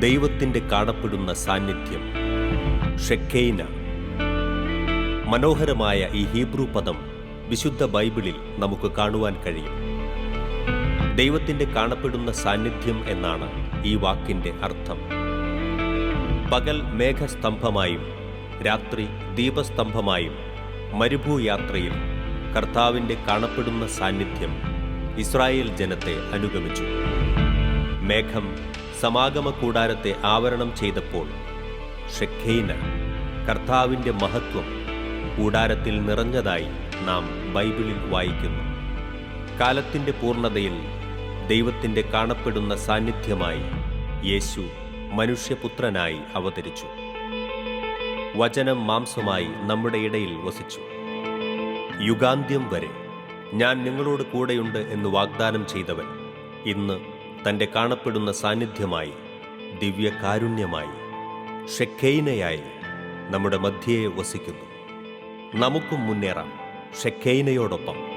ദൈവത്തിന്റെ കാണപ്പെടുന്ന സാന്നിധ്യം. ഷെക്കൈന. മനോഹരമായ ഈ ഹീബ്രു പദം വിശുദ്ധ ബൈബിളിൽ നമുക്ക് കാണുവാൻ കഴിയും. ദൈവത്തിന്റെ കാണപ്പെടുന്ന സാന്നിധ്യം എന്നാണ് ഈ വാക്കിന്റെ അർത്ഥം. പകൽ മേഘസ്തംഭമായും രാത്രി ദീപസ്തംഭമായും മരുഭൂയാത്രയിൽ കർത്താവിന്റെ കാണപ്പെടുന്ന സാന്നിധ്യം ഇസ്രായേൽ ജനത്തെ അനുഗമിച്ചു. മേഘം സമാഗമ കൂടാരത്തെ ആവരണം ചെയ്തപ്പോൾ ഷെഖൈന കർത്താവിന്റെ മഹത്വം കൂടാരത്തിൽ നിറഞ്ഞതായി നാം ബൈബിളിൽ വായിക്കുന്നു. കാലത്തിന്റെ പൂർണതയിൽ ദൈവത്തിന്റെ കാണപ്പെടുന്ന സാന്നിധ്യമായി യേശു മനുഷ്യപുത്രനായി അവതരിച്ചു. വചനം മാംസമായി നമ്മുടെ ഇടയിൽ വസിച്ചു. യുഗാന്ത്യം വരെ ഞാൻ നിങ്ങളോട് കൂടെയുണ്ട് എന്ന് വാഗ്ദാനം ചെയ്തവൻ ഇന്ന് തന്റെ കാണപ്പെടുന്ന സാന്നിധ്യമായി ദിവ്യകാരുണ്യമായി ഷെഖൈനയായി നമ്മുടെ മധ്യയെ വസിക്കുന്നു. നമുക്കും മുന്നേറാം. ഷെക്കൈനയോടൊപ്പം